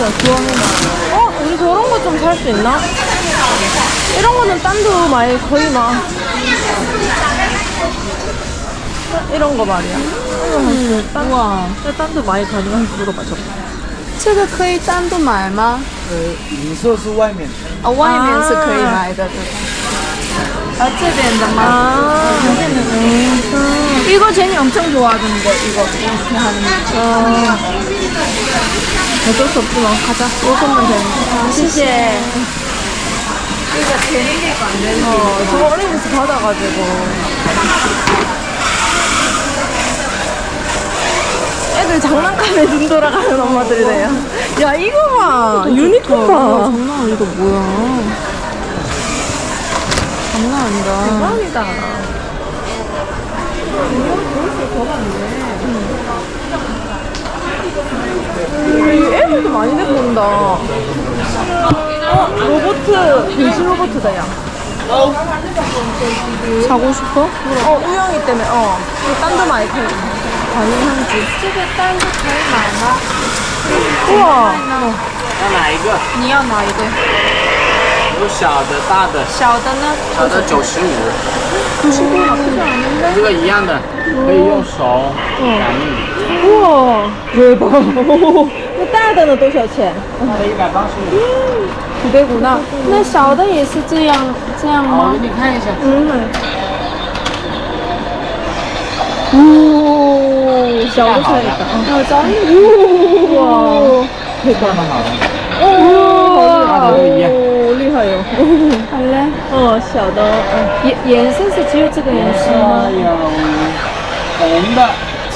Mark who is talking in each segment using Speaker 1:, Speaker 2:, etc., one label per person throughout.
Speaker 1: 진짜 좋아해. 어, 우리 저런 거 좀 살 수 있나? 이런 거는 딴도 많이 거의 막 이런 거 말이야. 음, 딴, 우와. 딴도 많이 가져가서 물어봐줘.
Speaker 2: 这个可以单独买吗？
Speaker 3: 呃，银色是外面的，
Speaker 2: 啊，外面是可以买的，对吧？啊，这边的吗？
Speaker 1: 아, 음.
Speaker 2: 이거 제니 엄청 좋아하던데 이거 이렇게 하는 거.
Speaker 1: 어. 어쩔 수 없지 뭐. 가자. 이것만 되는 거. 시시해.
Speaker 2: 이거 제니 거안 되는
Speaker 1: 어, 저거 어린이집 받아가지고. 애들 장난감에 눈 돌아가는 엄마들이래요. 야, 이거 봐. 유니콘 봐.
Speaker 2: 장난 아니다 이거 뭐야? 장난 아니다.
Speaker 1: 대박이다. 음, 애들도 많이 데리고 온다. 어, 로보트, 변신 로보트다, 야.
Speaker 2: 사고 싶어?
Speaker 1: 어, 우영이 때문에, 어. 딴데 많이 가, 가능한지.
Speaker 2: 这个单是可以买吗？
Speaker 1: 우와.
Speaker 3: 要哪一个？
Speaker 2: 你要哪一个？
Speaker 3: 有小的、大的。
Speaker 2: 小的呢？
Speaker 3: 小的九十五。这个一样的，可以用手感应。
Speaker 1: 哇、哦，越棒！那大的呢？多少钱？
Speaker 3: 大的一百八十五。
Speaker 1: 你别鼓闹，
Speaker 2: 那小的也是这样这样
Speaker 3: 吗？我给你看一下。
Speaker 1: 嗯。哦，小的才
Speaker 3: 一百。好的。
Speaker 1: 哇、哦，
Speaker 3: 哦，哦
Speaker 1: 오, 厉害哟.
Speaker 2: 好嘞。
Speaker 1: 哦，小的。嗯
Speaker 2: 颜颜色是只有这个颜色吗？
Speaker 3: 有红的、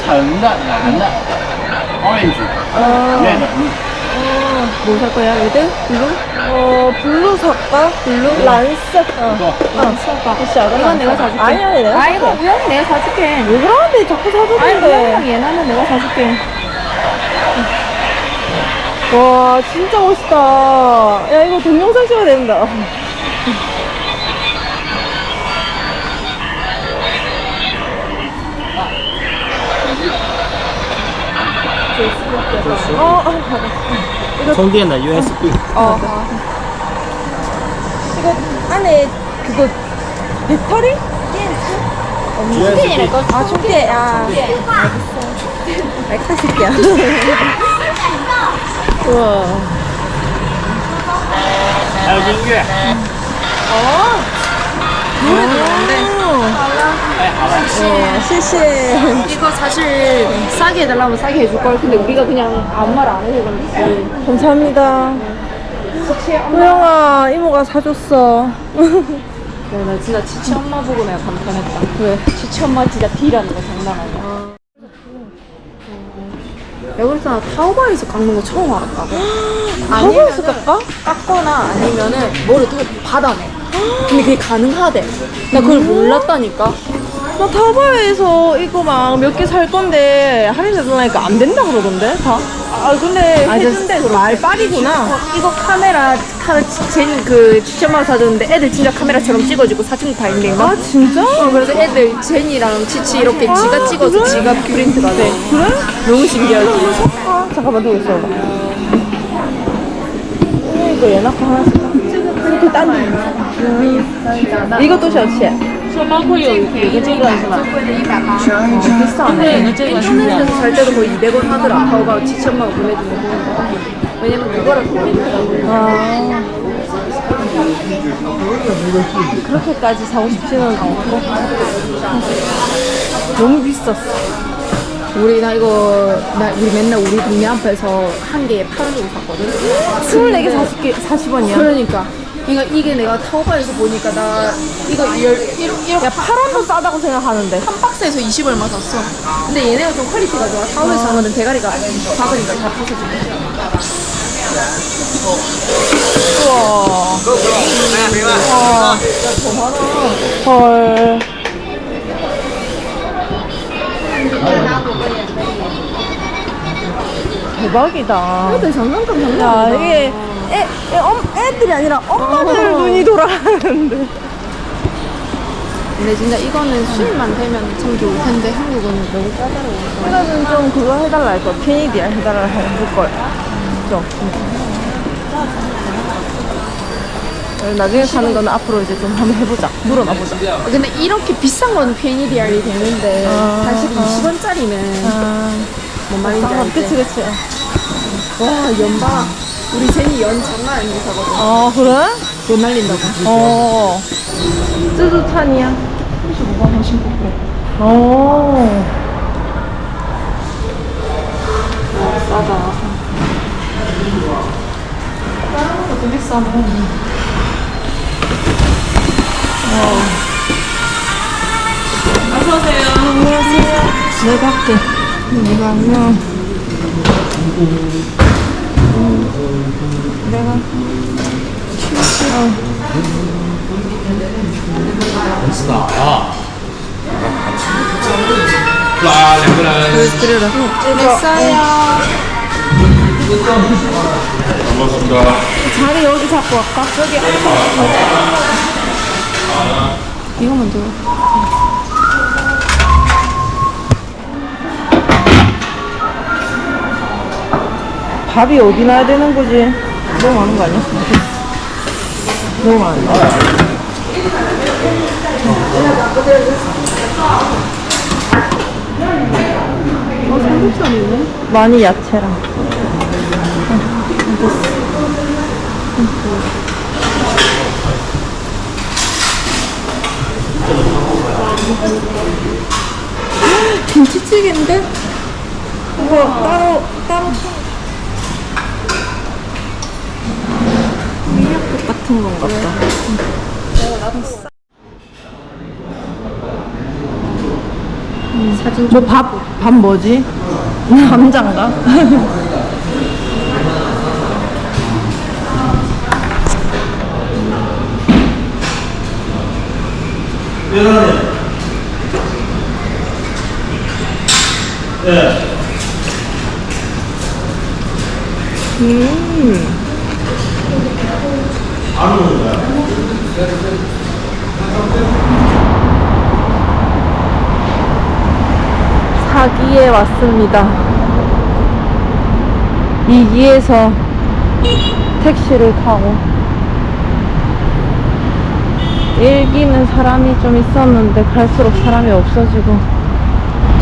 Speaker 3: 橙的、蓝的，orange，
Speaker 1: 어,
Speaker 3: 对的，嗯。
Speaker 1: 뭐 살 거야, 레드? 블루? 어, 블루 살까? 블루? 란색. 어.
Speaker 3: 不错，
Speaker 1: 어,小的
Speaker 2: 이건 내가 사줄게.
Speaker 1: 아니, 아니, 내가
Speaker 2: 아 이거
Speaker 1: 살게.
Speaker 2: 우영이 내가 사줄게.
Speaker 1: 왜 그러는데 자꾸
Speaker 2: 아니
Speaker 1: 사주는데.
Speaker 2: 우영이랑 얘나는 내가 사줄게.
Speaker 1: 와 진짜 멋있다. 야 이거 동영상 찍어야 된다. 어, 어,
Speaker 3: 전기에나 USB
Speaker 1: 어, 어. 이거 안에 그거 배터리?
Speaker 3: 충전이랄
Speaker 1: 아, 충전. 아, 알겠어. 알겠다, 우와.
Speaker 3: 아, 민규야. 어?
Speaker 1: 노래 어, 들었는데. 시시.
Speaker 2: 네, 네, 이거 사실 싸게 해달라면 싸게 해줄 걸. 근데 우리가 그냥 아무 말 안 해서 그런지.
Speaker 1: 감사합니다. 호영아, 이모가 사줬어.
Speaker 2: 야, 나 진짜 지치 엄마 보고 내가 감탄했다.
Speaker 1: 왜?
Speaker 2: 지치 엄마 진짜 D라는 거 장난 아니야. 야, 그랬잖아. 타오바에서 깎는 거 처음 알았다고.
Speaker 1: 타오바에서 깎아?
Speaker 2: 깎거나 아니면은 뭐를 더 받아내. 근데 그게 가능하대. 나 그걸 몰랐다니까.
Speaker 1: 나 타바에서 이거 막 몇 개 살 건데 할인해달라니까 안 된다 그러던데 다? 아 근데
Speaker 2: 아, 저
Speaker 1: 해준대 그럼 말빨이구나
Speaker 2: 이거 카메라, 카메라, 제니 그 지치엄마가 사줬는데 애들 진짜 카메라처럼 찍어주고 사진 다 있는 거.
Speaker 1: 아 진짜?
Speaker 2: 어, 그래서 애들 제니랑 치치 이렇게 지가 찍어서? 지가 프린트가 돼.
Speaker 1: 그래?
Speaker 2: 너무 신기하지?
Speaker 1: 아 잠깐만 두고 있어 이거 얘나 거 하나씩 이렇게 딴 데. 이것도 셔츠
Speaker 2: 说包括有有个这个是吧？근데 인터넷에서 살 때도 거의 200원 하더라. 타오가 지치 엄마가 보내주는 거. 왜냐면 그거랑 프린트가
Speaker 1: 아 그렇게까지 사고 싶지는 않고 너무 비쌌어
Speaker 2: 우리 나 이거 나 우리 맨날 우리 동네 앞에서 한 개에 8원으로 샀거든.
Speaker 1: 24개 40개 40원이야
Speaker 2: 그러니까 그러니까 이게 내가 타오바에서 보니까 나 이거 열 이렇게
Speaker 1: 야 8원도 싸다고 생각하는데
Speaker 2: 한 박스에서 20 얼마 샀어. 근데 얘네가 좀 퀄리티가 좋아. 타오에서 산 거는 대가리가 박으니까 다 부서지고.
Speaker 1: 우와 헐 대박이다
Speaker 2: 애들 장난감 장난
Speaker 1: 야
Speaker 2: 아니다.
Speaker 1: 이게 애, 애, 엄, 애들이 아니라 엄마들 눈이 돌아가는데
Speaker 2: 근데 진짜 이거는 수입만 되면 참 좋을 텐데 한국은 너무 까다로워.
Speaker 1: 이거는 좀 그거 해달라 할걸 케이디아 해달라 해줄 걸 맞죠? 나중에 사는 거는 앞으로 이제 좀 한번 해보자. 물어나 보자.
Speaker 2: 근데 이렇게 비싼 거는 페니리알이 되는데
Speaker 1: 아,
Speaker 2: 사실 20원짜리는
Speaker 1: 아,
Speaker 2: 뭔 말인지
Speaker 1: 아,
Speaker 2: 알지?
Speaker 1: 그치, 그치.
Speaker 2: 와 연봐 우리 제니 연 장난 아니게 사거든
Speaker 1: 어, 그래?
Speaker 2: 돈 날린다고
Speaker 1: 어. 쯔주찬이야. 35만 원 신고. 어.
Speaker 2: 싸다
Speaker 1: 다른 것도 비싸. 어서 오세요. 안녕하세요. 내가 할게. 내가 하면. 내가
Speaker 3: 싫어. 와,
Speaker 1: 잘그라
Speaker 2: 와,
Speaker 3: 반갑습니다.
Speaker 1: 자리 여기 잡고 할까? 여기.
Speaker 2: 이거 먼저.
Speaker 1: 밥이 어디 놔야 되는 거지? 너무 많은 거 아니야? 너무 많은데?
Speaker 2: 어 삼겹살이네
Speaker 1: 많이 야채랑.
Speaker 2: 김치찌개인데?
Speaker 1: 이거 따로, 같은 건가 보다.
Speaker 2: 사진
Speaker 1: 뭐 밥, 밥 뭐지? 감자인가? 음. 사기에 왔습니다. 이기에서 택시를 타고 일기는 사람이 좀 있었는데 갈수록 사람이 없어지고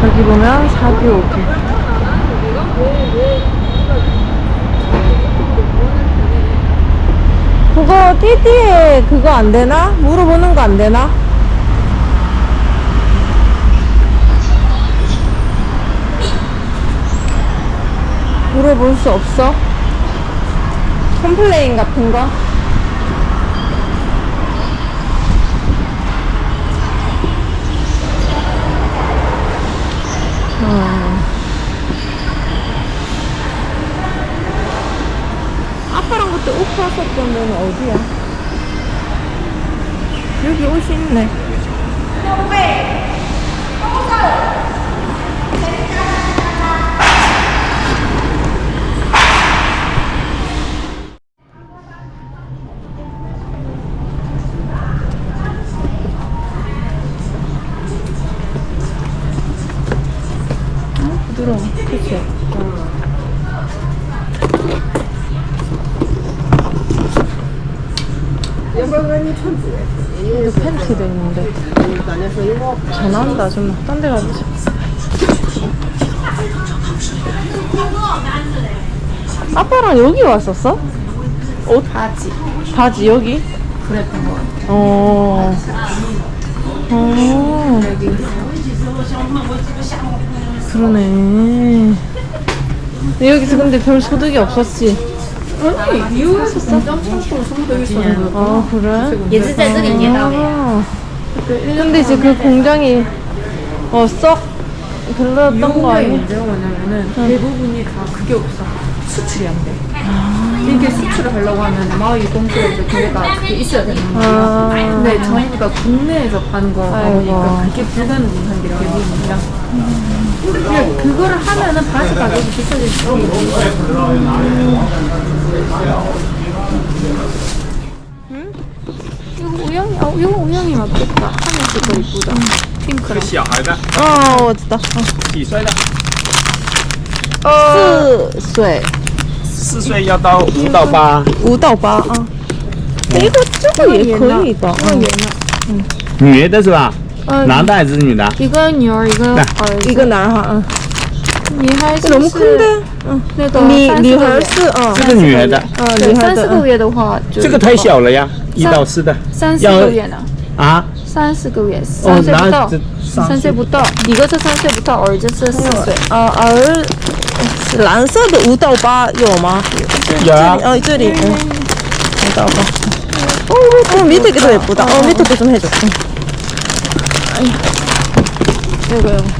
Speaker 1: 저기 보면 사기 오기 그거 띠띠에 그거 안 되나? 물어보는 거 안 되나? 물어볼 수 없어? 컴플레인 같은 거? 어. 아빠랑 그때 옷 봤었던 데는 어디야? 여기 옷이 있네. 여기 팬티도 있는데. 전화한다. 좀딴데 가보자. 아빠랑 여기 왔었어? 옷?
Speaker 2: 바지
Speaker 1: 바지 여기?
Speaker 2: 그랬던 거 같아
Speaker 1: 어. 어. 그러네. 여기서 근데 별 소득이 없었지.
Speaker 2: 아니, 이혼했었어? 점프로 숨어 있었는
Speaker 1: 아, 그래? 아. 근데 이제 그 공장이 어, 썩 별로였던 거 아니야?
Speaker 2: 문제가 뭐냐면은 대부분이 다 그게 없어. 수출이 안 돼. 이게 수출을 하려고 하면 마을 유통소에서 걔가 그게 있어야 되는 거야.
Speaker 1: 아.
Speaker 2: 근데 저희가 국내에서 파는 거 아니니까 그게 불가능한 게 대부분이라. 음. 그냥 그거를 하면은 바지 가격이 비싸질 수 있는 이거 우영이, 아, 이거 우영이 맞겠다. 하늘색 거 이쁘다. 핑크랑.
Speaker 3: 小孩的，
Speaker 1: 어, 我知道.
Speaker 3: 几岁的？
Speaker 1: 어. 四岁.
Speaker 2: 四
Speaker 4: 四岁要到五到八，
Speaker 1: 五到八啊。哎，这个这个也可以吧？嗯，
Speaker 4: 女的是吧？
Speaker 2: 嗯
Speaker 4: 男的还是女的？
Speaker 2: 一个女儿，一个
Speaker 4: 来
Speaker 2: 儿子。
Speaker 1: 一个男孩，嗯，
Speaker 2: 女孩子
Speaker 1: 너무
Speaker 2: 是
Speaker 1: 큰데? 응.
Speaker 2: 那个
Speaker 1: 女
Speaker 2: 三四个月
Speaker 1: 女孩是嗯
Speaker 4: 这个女的，
Speaker 1: 嗯
Speaker 2: 对
Speaker 1: 女孩的
Speaker 2: 三四个月的话就
Speaker 4: 这个太小了呀，一到四的
Speaker 2: 三四
Speaker 4: 要
Speaker 2: 个月呢，
Speaker 4: 啊。
Speaker 2: 三四个月，
Speaker 4: 哦
Speaker 2: 三岁不到
Speaker 4: 那这，
Speaker 2: 三岁不到，一个是三岁不到，儿子是四岁。
Speaker 1: 啊儿蓝色的五到八有吗？
Speaker 4: 有啊，
Speaker 1: 어这里응五到八. 어, 어 밑에 게더 예쁘다. 어 밑에 거좀 해줘. 응.
Speaker 2: 이거 이거.